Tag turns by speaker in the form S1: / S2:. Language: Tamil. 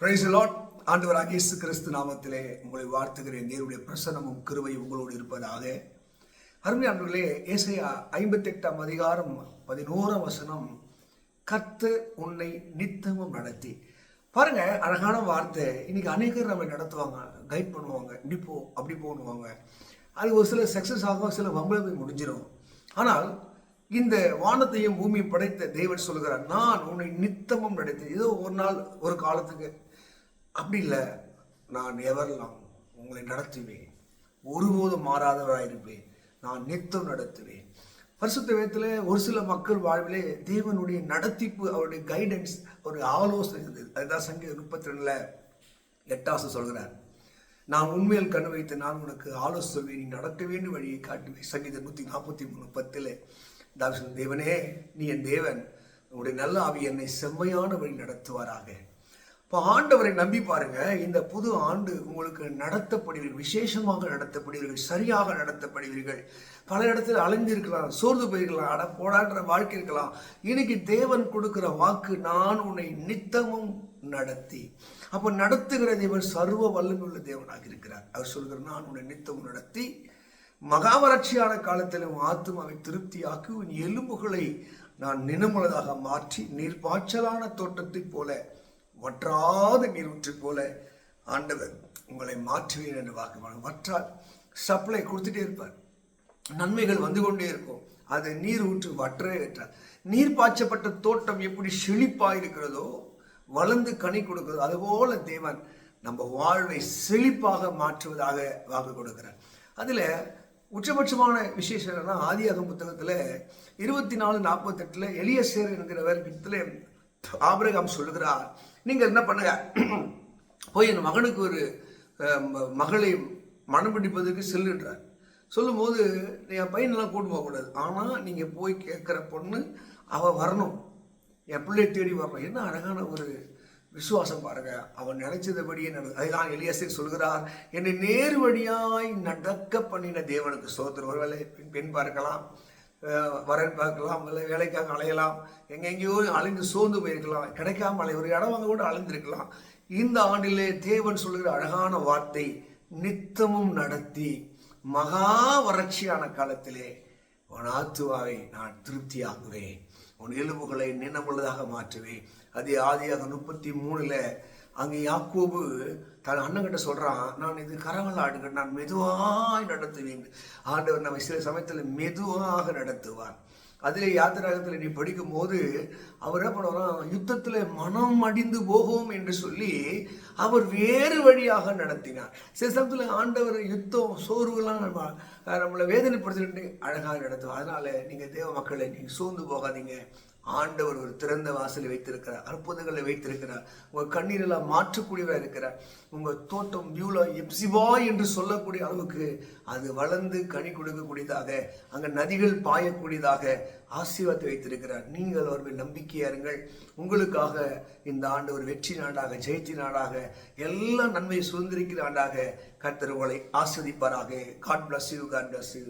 S1: பிரைஸ் லாட் ஆண்டவராக இயேசு கிறிஸ்து நாமத்திலே உங்களை வாழ்த்துகிறேன். நேருடைய பிரசன்னமும் கிருவை உங்களோடு இருப்பதாக. அருமையானவர்களே ஏசையா ஐம்பத்தி எட்டாம் அதிகாரம் பதினோராம் வசனம் கத்து உன்னை நித்தமும் நடத்தி. பாருங்க அழகான வார்த்தை. இன்னைக்கு அநேகர் நம்ம நடத்துவாங்க. கைட் பண்ணுவாங்க. இப்படி போ அப்படி போன்னுவாங்க அது ஒரு சில சக்ஸஸ் ஆகும் சில வம்பளமை முடிஞ்சிடும் ஆனால் இந்த வானத்தையும் பூமியும் படைத்த தேவன் சொல்கிறார் நான் உன்னை நித்தமும் நடத்தி ஏதோ ஒரு நாள் ஒரு காலத்துக்கு. அப்படி இல்லை. நான் எவரெல்லாம் உங்களை நடத்துவேன் ஒருபோதும் மாறாதவராயிருப்பேன். நான் நித்தம் நடத்துவேன். பரிசுத்த வேதத்தில் ஒரு சில மக்கள் வாழ்விலே தேவனுடைய நடத்திப்பு அவருடைய கைடன்ஸ் ஒரு ஆலோசனை இருந்தது. அதுதான் சங்கீதம் முப்பத்தி ரெண்டில் எட்டாசு சொல்கிறார். நான் உண்மையில் கண்ணு வைத்து நான் உனக்கு ஆலோசனை சொல்வேன். நீ நடக்க வேண்டும் வழியை காட்டுவேன். சங்கீதம் நூற்றி நாற்பத்தி மூணு பத்தில் தாவிசன் தேவனே நீ என் தேவன். உங்களுடைய நல்ல ஆவி என்னை செம்மையான வழி நடத்துவாராக. இப்போ ஆண்டவரை நம்பி பாருங்க இந்த புது ஆண்டு உங்களுக்கு நடத்தப்படுவீர்கள். விசேஷமாக நடத்தப்படுவீர்கள் சரியாக நடத்தப்படுவீர்கள். பல இடத்துல அலைஞ்சிருக்கலாம் சோர்ந்து போயிருக்கலாம் அட போடான்ற வாழ்க்கை இருக்கலாம். இன்னைக்கு தேவன் கொடுக்கிற வாக்கு நான் உன்னை நித்தமும் நடத்தி. அப்போ நடத்துகிற தேவன் சர்வ வல்லமையுள்ள தேவனாக இருக்கிறார். அவர் சொல்கிறார் நான் உன்னை நித்தமும் நடத்தி மகாவறட்சியான காலத்தில் காலத்திலும் ஆத்மாவை திருப்தியாக்கி உன் எலும்புகளை நான் நினமுள்ளதாக மாற்றி நீர்ப்பாய்ச்சலான தோட்டத்தைப் போல வற்றாத நீரூற்று போல ஆண்டவர் உங்களை மாற்றுவேன் என்று வாக்கு வற்றால் சப்ளை கொடுத்துட்டே இருப்பார். நன்மைகள் வந்து கொண்டே இருக்கும். அது நீர் ஊற்று வற்றவே வெற்றார் நீர் பாய்ச்சப்பட்ட தோட்டம் எப்படி செழிப்பாக இருக்கிறதோ வளர்ந்து கனி கொடுக்கிறதோ அதுபோல தேவன் நம்ம வாழ்வை செழிப்பாக மாற்றுவதாக வாக்கு கொடுக்கிறார். அதில் உச்சபட்சமான விசேஷம் என்னன்னா ஆதியாகம் புத்தகத்தில் இருபத்தி நாலு நாற்பத்தெட்டில் எளியசேர் என்கிறவர் இடத்துல ஆபிரகாம் சொல்லுகிறார். நீங்கள் என்ன பண்ணுங்க? போய் என் மகனுக்கு ஒரு மகளை மனம் பிடிப்பதற்கு செல்லுன்றார். சொல்லும்போது என் பையனெல்லாம் கூட்டு போகக்கூடாது ஆனால் நீங்கள் போய் கேட்குற பொண்ணு அவள் வரணும். என் பிள்ளையை தேடி வரணும். என்ன அழகான ஒரு விசுவாசம் பாருங்க. அவன் நினைச்சதுபடியே நடந்தது. அதுதான் எலியாசர் சொல்கிறார் என்னை நேர் வழியாய் நடக்க பண்ணின தேவனுக்கு சோதர் ஒருவேளை பெண் பெண் பார்க்கலாம் வரன் பார்க்கலாம் இல்லை வேலைக்காக அலையலாம் எங்கெங்கேயோ அலைந்து சோர்ந்து போயிருக்கலாம் கிடைக்காம அலை ஒரு இடம் வாங்க கூட அலைந்திருக்கலாம் இந்த ஆண்டிலே தேவன் சொல்கிற அழகான வார்த்தை நித்தமும் நடத்தி மகா வறட்சியான காலத்திலே உன் ஆத்துவாவை நான் திருப்தியாக்குவேன். உன் எலும்புகளை நினமுள்ளதாக மாற்றுவேன் அது ஆதியாக முப்பத்தி மூணுல அங்கே யாக்கோபு தன் அண்ணங்கிட்ட சொல்றான் நான் இது கரவல் ஆடுங்க நான் மெதுவாய் நடத்துவேன். ஆண்டவர் நம்மை சில சமயத்தில் மெதுவாக நடத்துவான் அதிலே யாத்திராகத்தில் நீ படிக்கும் போது அவர் என்ன பண்ணுவாராம் யுத்தத்தில் மனம் அடிந்து போகும் என்று சொல்லி அவர் வேறு வழியாக நடத்தினார். சில சமயத்தில் ஆண்டவர் யுத்தம் சோர்வுலாம் நம்ம நம்மளை வேதனைப்படுத்திட்டு அழகாக நடத்துவார். அதனால் நீங்கள் தேவ மக்களை நீங்கள் சோர்ந்து போகாதீங்க. ஆண்டவர் ஒரு திறந்த வாசலை வைத்திருக்கிறார் அற்புதங்களை வைத்திருக்கிறார் உங்கள் கண்ணீரெல்லாம் மாற்றக்கூடியவராக இருக்கிறார். உங்கள் தோட்டம் வியூலா எப்சிவா என்று சொல்லக்கூடிய அளவுக்கு அது வளர்ந்து கனி கொடுக்கக்கூடியதாக அங்கே நதிகள் பாயக்கூடியதாக ஆசீர்வாதத்தை வைத்திருக்கிறார். நீங்கள் அவர்கள் நம்பிக்கையா இருங்கள். உங்களுக்காக இந்த ஆண்டு ஒரு வெற்றி நாடாக ஜெயத்தி நாடாக எல்லா நன்மையை சுதந்திரிக்கிற ஆண்டாக கர்த்தர் உங்களை ஆஸ்வதிப்பாராக. God bless you God bless you